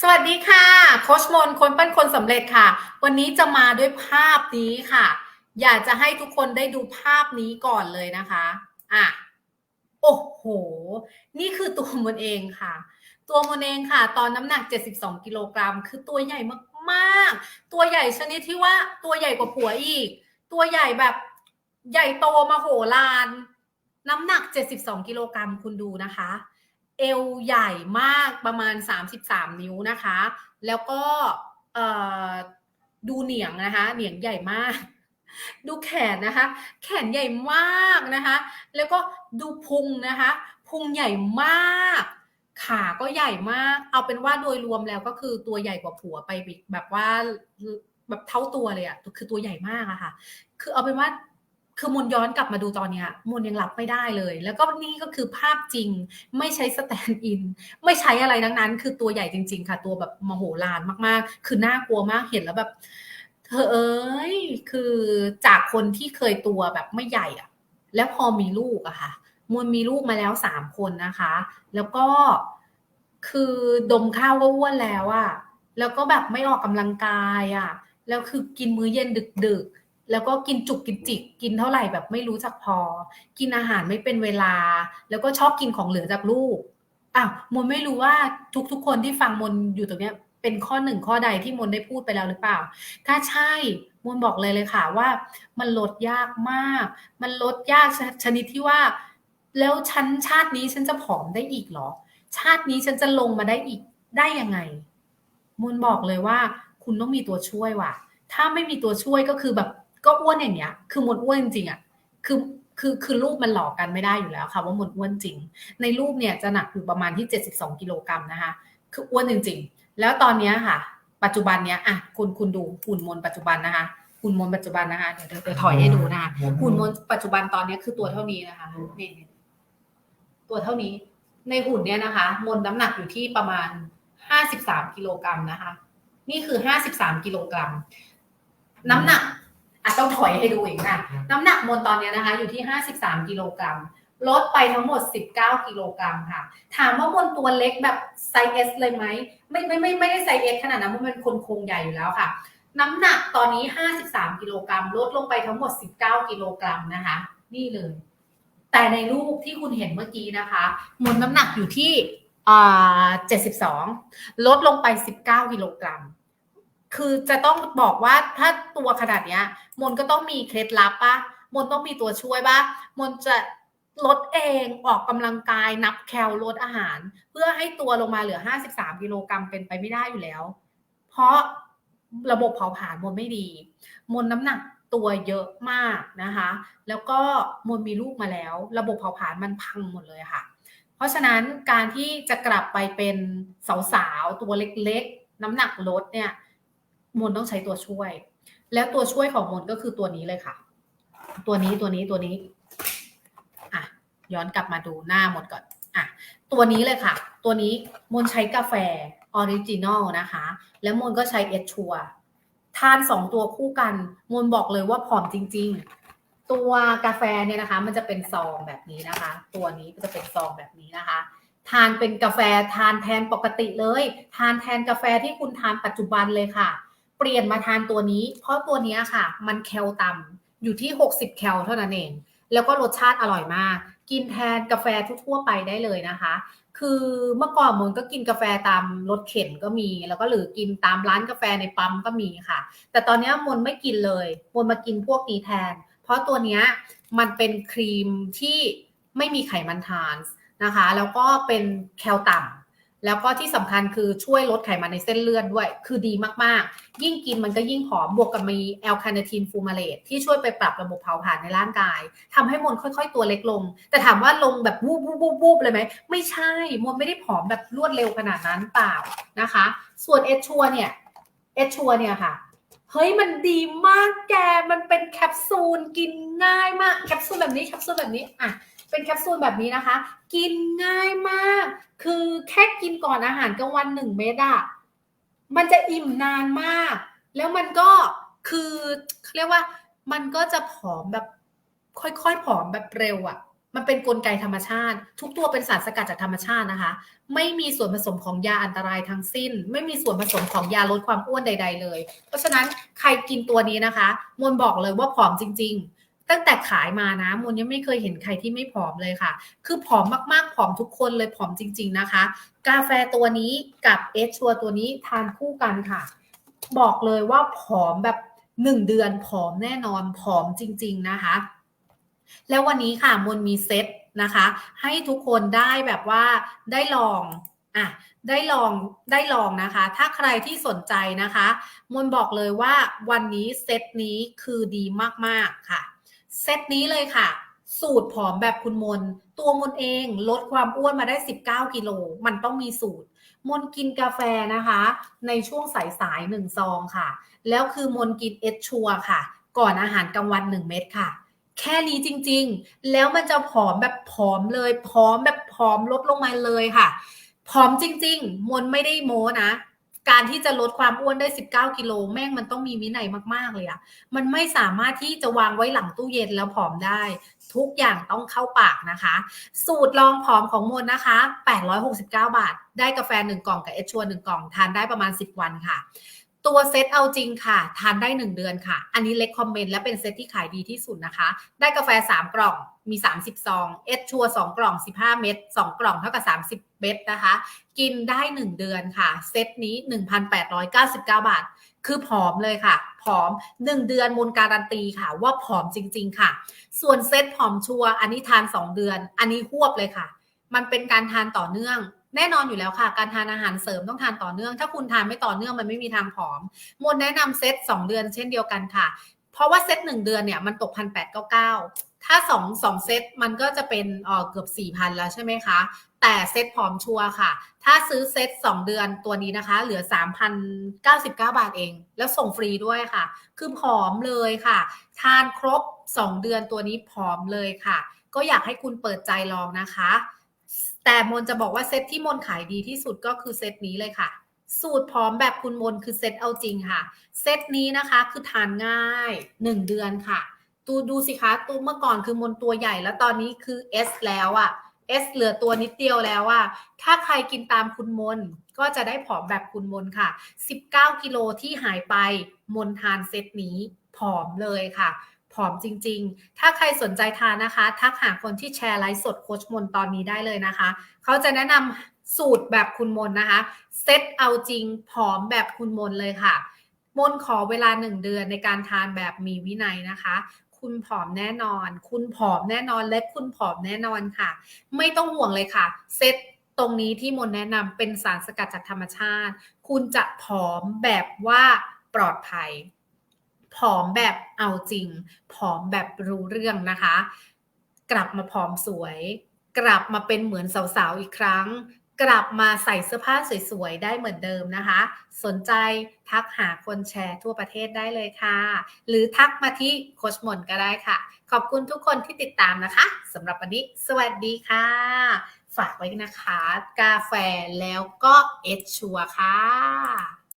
สวัสดีค่ะ โคชมนคนปั้นคนสำเร็จค่ะ วันนี้จะมาด้วยภาพนี้ค่ะ อยากจะให้ทุกคนได้ดูภาพนี้ก่อนเลยนะคะอะโอ้โห นี่คือตัวมนเองค่ะ ตัวมนเองค่ะ ตอนน้ำหนัก 72 กิโลกรัม คือตัวใหญ่มากๆ ตัวใหญ่ชนิดที่ว่าตัวใหญ่กว่าผัวอีก ตัวใหญ่แบบใหญ่โตมาโหฬารน้ำหนัก 72 กิโลกรัมคุณดูนะคะ เอวใหญ่มากประมาณ 33 นิ้วนะคะ แล้วก็ดูเหนียงนะคะ เหนียงใหญ่มาก ดูแขนนะคะ แขนใหญ่มากนะคะ แล้วก็ดูพุงนะคะ พุงใหญ่มาก ขาก็ใหญ่มาก เอาเป็นว่าโดยรวมแล้วก็คือตัวใหญ่กว่าผัวไปแบบว่าแบบเท่าตัวเลยอะคือตัวใหญ่มากอะค่ะ คือเอาเป็นว่า คือมนย้อนกลับมาดูตอนเนี้ยมนยังรับไม่ได้เลย แล้วก็นี่ก็คือภาพจริง ไม่ใช้สแตนด์อิน ไม่ใช้อะไรทั้งนั้น คือตัวใหญ่จริง ๆ ค่ะ ตัวแบบมโหฬารมากๆ คือน่ากลัวมากเห็นแล้วแบบ เธอเอ้ยคือจากคนที่เคยตัวแบบไม่ใหญ่อะแล้วพอมีลูกอะค่ะมนมีลูกมาแล้วสามคนนะคะ แล้วก็คือดมข้าวก็อ้วนแล้วอะแล้วก็แบบไม่ออกกำลังกายอะแล้วคือกินมื้อเย็นดึกๆ แล้วก็กินจุกกินจิก กินเท่าไหร่แบบไม่รู้จักพอ กินอาหารไม่เป็นเวลา แล้วก็ชอบกินของเหลือจากลูกอ้าวมนไม่รู้ว่าทุกๆคนที่ฟังมนอยู่ตรงเนี้ย เป็นข้อหนึ่งข้อใดที่มนได้พูดไปแล้วหรือเปล่า ถ้าใช่มนบอกเลยเลยค่ะว่า มันลดยากมาก มันลดยากชนิดที่ว่า แล้วชั้นชาตินี้ฉันจะผอมได้อีกหรอ ชาตินี้ฉันจะลงมาได้อีกได้ยังไงมนบอกเลยว่า คุณต้องมีตัวช่วยว่ะ ถ้าไม่มีตัวช่วยก็คือแบบ ก็อ้วนอย่างเงี้ย คือมดอ้วนจริงๆอะคือคือคือรูปมันหลอกกันไม่ได้อยู่แล้วค่ะ ว่ามดอ้วนจริง ในรูปเนี่ยจะหนักอยู่ประมาณที่ 72กิโลกรัมนะคะ คืออ้วนจริง ๆ แล้วตอนนี้ค่ะ ปัจจุบันเนี้ยอะคุณคุณดูหุ่นมนปัจจุบันนะคะหุ่นมนปัจจุบันนะคะเดี๋ยวเดี๋ยวถอยให้ดูนะคะหุ่นมนปัจจุบันตอนนี้คือตัวเท่านี้นะคะนี่ตัวเท่านี้ ในหุ่นเนี้ยนะคะ มนน้ำหนักอยู่ที่ประมาณ 53กิโลกรัมนะคะ นี่คือ 53กิโลกรัมน้ำหนัก อะต้องถอยให้ดูอีกนะน้ำหนักมนตอนนี้นะคะ อยู่ที่ 53 กิโลกรัม ลดไปทั้งหมด 19 กิโลกรัมค่ะ ถามว่ามนตัวเล็กแบบไซส์ S เลยไหม ไม่ไม่ไม่ไม่ได้ไซส์ S ขนาดนั้นมันเป็นคนโครงใหญ่อยู่แล้วค่ะ น้ำหนักตอนนี้ 53 กิโลกรัม ลดลงไปทั้งหมด 19 กิโลกรัมนะคะ นี่เลย แต่ในรูปที่คุณเห็นเมื่อกี้นะคะมนน้ำหนักอยู่ที่อ่า72ลดลงไป 19 กิโลกรัม คือจะต้องบอกว่าถ้าตัวขนาดเนี้ย มนก็ต้องมีเคล็ดลับปะมนต้องมีตัวช่วยปะมนจะลดเองออกกำลังกายนับแคลลดอาหาร เพื่อให้ตัวลงมาเหลือ53กิโลกรัมเป็นไปไม่ได้อยู่แล้ว เพราะระบบเผาผลาญมนไม่ดี มนน้ำหนักตัวเยอะมากนะคะ แล้วก็มนมีลูกมาแล้ว ระบบเผาผลาญมันพังหมดเลยค่ะ เพราะฉะนั้นการที่จะกลับไปเป็นสาวๆตัวเล็กๆ น้ำหนักลดเนี่ย มนต้องใช้ตัวช่วย แล้วตัวช่วยของมนก็คือตัวนี้เลยค่ะ ตัวนี้ตัวนี้ตัวนี้อะย้อนกลับมาดูหน้าหมดก่อนอะตัวนี้เลยค่ะ ตัวนี้มนใช้กาแฟออริจินอลนะคะ แล้วมนก็ใช้เอชชัวทานสองตัวคู่กัน มนบอกเลยว่าผอมจริง ๆ ตัวกาแฟเนี่ยนะคะ มันจะเป็นซองแบบนี้นะคะ ตัวนี้ก็จะเป็นซองแบบนี้นะคะทานเป็นกาแฟทานแทนปกติเลย ทานแทนกาแฟที่คุณทานปัจจุบันเลยค่ะ ปลี่ยนมาทานตัวนี้ เพราะตัวนี้ค่ะ มันแคลต่ำอยู่ที่ 60 แคลเท่านั้นเอง แล้วก็รสชาติอร่อยมาก กินแทนกาแฟทั่วไปได้เลยนะคะ คือเมื่อก่อนมนก็กินกาแฟตามรถเข็นก็มี แล้วก็หรือกินตามร้านกาแฟในปั๊มก็มีค่ะ แต่ตอนนี้มนไม่กินเลยมนมากินพวกนี้แทน เพราะตัวนี้มันเป็นครีมที่ไม่มีไขมันทานส์นะคะ แล้วก็เป็นแคลต่ำ แล้วก็ที่สำคัญคือช่วยลดไขมันในเส้นเลือดด้วย คือดีมากๆ ยิ่งกินมันก็ยิ่งผอม บวกกับมีแอลคาเนทีนฟูมาเลตที่ช่วยไปปรับระบบเผาผลาญในร่างกายทำให้มนค่อยๆ ตัวเล็กลง แต่ถามว่าลงแบบวูบวูบวูบวูบเลยไหม ไม่ใช่ มนไม่ได้ผอมแบบรวดเร็วขนาดนั้นเปล่านะคะ ส่วนเอชชัวเนี่ย เอชชัวเนี่ยค่ะ เฮ้ยมันดีมากแก มันเป็นแคปซูลกินง่ายมาก แคปซูลแบบนี้ แคปซูลแบบนี้ อะ เป็นแคปซูลแบบนี้นะคะ กินง่ายมาก คือแค่กินก่อนอาหารกลางวันหนึ่งเม็ดอะมันจะอิ่มนานมาก แล้วมันก็คือเรียกว่ามันก็จะผอมแบบค่อยๆผอมแบบเร็วอะมันเป็นนกลไกธรรมชาติ ทุกตัวเป็นสารสกัดจากธรรมชาตินะคะ ไม่มีส่วนผสมของยาอันตรายทั้งสิ้น ไม่มีส่วนผสมของยาลดความอ้วนใด ๆ เลย เพราะฉะนั้นใครกินตัวนี้นะคะมนบอกเลยว่าผอมจริง ๆ ตั้งแต่ขายมานะมนยังไม่เคยเห็นใครที่ไม่ผอมเลยค่ะ คือผอมมากๆ ผอมทุกคนเลยผอมจริง ๆนะคะ กาแฟตัวนี้กับเอชชัวตัวนี้ทานคู่กันค่ะ บอกเลยว่าผอมแบบหนึ่งเดือนผอมแน่นอนผอมจริง ๆนะคะ แล้ววันนี้ค่ะมนมีเซตนะคะ ให้ทุกคนได้แบบว่าได้ลองอะได้ลองได้ลองนะคะ ถ้าใครที่สนใจนะคะ มนบอกเลยว่าวันนี้เซตนี้คือดีมาก ๆ ค่ะ เซตนี้เลยค่ะ สูตรผอมแบบคุณมน ตัวมนเองลดความอ้วนมาได้ 19 กิโล มันต้องมีสูตร มนกินกาแฟนะคะ ในช่วงสายๆหนึ่งซองค่ะ แล้วคือมนกินเอชชัวค่ะ ก่อนอาหารกลางวันหนึ่งเม็ดค่ะ แค่นี้จริงๆ แล้วมันจะผอมแบบผอมเลย ผอมแบบผอมลดลงมาเลยค่ะ ผอมจริง ๆ มนไม่ได้โม้นะ การที่จะลดความอ้วนได้ 19 กิโลแม่งมันต้องมีวินัยมากๆเลยอะมันไม่สามารถที่จะวางไว้หลังตู้เย็นแล้วผอมได้ ทุกอย่างต้องเข้าปากนะคะ สูตรลองผอมของมนนะคะ 869 บาท ได้กาแฟ 1 กล่องกับเอชชัว1กล่อง ทานได้ประมาณ 10 วันค่ะ ตัวเซตเอาจริงค่ะ ทานได้ 1 เดือนค่ะ อันนี้เล็กคอมเมนต์และเป็นเซตที่ขายดีที่สุดนะคะ ได้กาแฟ 3 กล่องมี 30 ซอง เอชชัว2กล่อง 15 เม็ด2 กล่องเท่ากับ 30 เม็ดนะคะ กินได้ 1 เดือนค่ะ เซตนี้ 1,899 บาท คือผอมเลยค่ะ ผอม 1 เดือนมูลการันตีค่ะ ว่าผอมจริง ๆ ค่ะ ส่วนเซตผอมชัว อันนี้ทาน 2 เดือน อันนี้หวบเลยค่ะ มันเป็นการทานต่อเนื่อง แน่นอนอยู่แล้วค่ะ การทานอาหารเสริมต้องทานต่อเนื่อง ถ้าคุณทานไม่ต่อเนื่องมันไม่มีทางผอมมนแนะนำเซต2 เดือนเช่นเดียวกันค่ะ เพราะว่าเซต1เดือนเนี่ยมันตกพันแปดเก้าเก้าถ้า2 2เซตมันก็จะเป็นเออเกือบ4,000แล้วใช่ไหมคะ แต่เซตผอมชัวร์ค่ะ ถ้าซื้อเซต2 เดือนตัวนี้นะคะ เหลือ 3,099 บาทเอง แล้วส่งฟรีด้วยค่ะ คือผอมเลยค่ะ ทานครบ 2 เดือนตัวนี้ผอมเลยค่ะ ก็อยากให้คุณเปิดใจลองนะคะ แต่มนจะบอกว่าเซตที่มนขายดีที่สุดก็คือเซตนี้เลยค่ะ สูตรพร้อมแบบคุณมนคือเซตเอาจริงค่ะ เซตนี้นะคะคือทานง่าย 1 เดือนค่ะ ตูดูสิคะตูเมื่อก่อนคือมนตัวใหญ่แล้วตอนนี้คือ S แล้วอะ S เหลือตัวนิดเดียวแล้วอะถ้าใครกินตามคุณมนก็จะได้ผอมแบบคุณมนค่ะ 19 กิโลที่หายไปมนทานเซตนี้ผอมเลยค่ะ ผอมจริง ๆ ถ้าใครสนใจทานนะคะ ทักหาคนที่แชร์ไลฟ์สดโคชมนตอนนี้ได้เลยนะคะ เขาจะแนะนำสูตรแบบคุณมนนะคะ เซตเอาจริงผอมแบบคุณมนเลยค่ะ มนขอเวลาหนึ่งเดือนในการทานแบบมีวินัยนะคะคุณผอมแน่นอน คุณผอมแน่นอน และคุณผอมแน่นอนค่ะ ไม่ต้องห่วงเลยค่ะ เซตตรงนี้ที่มนแนะนำเป็นสารสกัดจากธรรมชาติ คุณจะผอมแบบว่าปลอดภัย ผอมแบบเอาจริง ผอมแบบรู้เรื่องนะคะ กลับมาผอมสวย กลับมาเป็นเหมือนสาวๆอีกครั้ง กลับมาใส่เสื้อผ้าสวยๆได้เหมือนเดิมนะคะ สนใจทักหาคนแชร์ทั่วประเทศได้เลยค่ะ หรือทักมาที่โคชมนก็ได้ค่ะ ขอบคุณทุกคนที่ติดตามนะคะสำหรับวันนี้สวัสดีค่ะ ฝากไว้นะคะ กาแฟแล้วก็เอชชัวค่ะ